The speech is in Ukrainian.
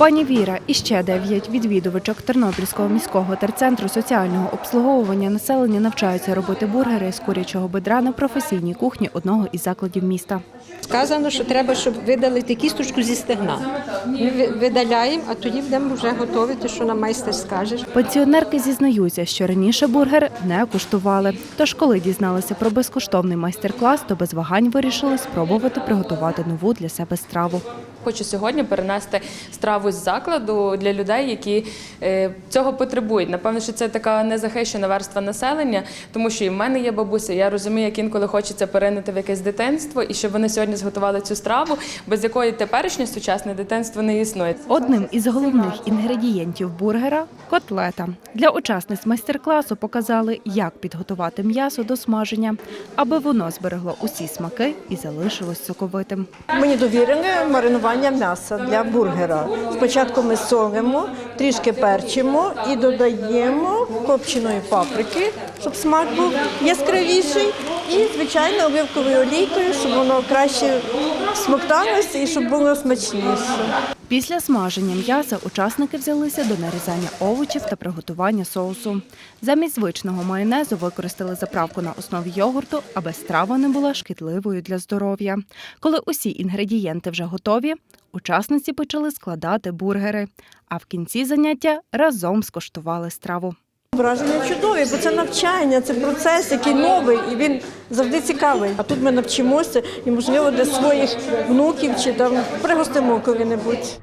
Пані Віра і ще дев'ять відвідувачок Тернопільського міського терцентру соціального обслуговування населення навчаються робити бургери з курячого бедра на професійній кухні одного із закладів міста. Сказано, що треба, щоб видалити кісточку зі стегна. Ми видаляємо, а тоді будемо вже готувати, що нам майстер скаже. Пенсіонерки зізнаються, що раніше бургер не куштували. Тож, коли дізналися про безкоштовний майстер-клас, то без вагань вирішили спробувати приготувати нову для себе страву. Хочу сьогодні перенести страву з закладу для людей, які е, цього потребують. Напевно, що це така незахищена верства населення, тому що і в мене є бабуся. Я розумію, як інколи хочеться перейняти в якесь дитинство, і щоб вони сьогодні зготували цю страву, без якої теперішнє сучасне дитинство не існує. Одним із головних інгредієнтів бургера котлета. Для учасниць майстер-класу показали, як підготувати м'ясо до смаження, аби воно зберегло усі смаки і залишилось соковитим. Мені довірили маринування м'яса для бургера. Спочатку ми солимо, трішки перчимо і додаємо копченої паприки, щоб смак був яскравіший, і звичайно оливковою олійкою, щоб воно краще смокталося і щоб було смачніше. Після смаження м'яса учасники взялися до нарізання овочів та приготування соусу. Замість звичного майонезу використали заправку на основі йогурту, аби страва не була шкідливою для здоров'я. Коли усі інгредієнти вже готові, учасниці почали складати бургери, а в кінці заняття разом скоштували страву. Враження чудові, бо це навчання, це процес, який новий, і він завжди цікавий. А тут ми навчимося і, можливо, для своїх внуків чи там пригостимо коли-небудь.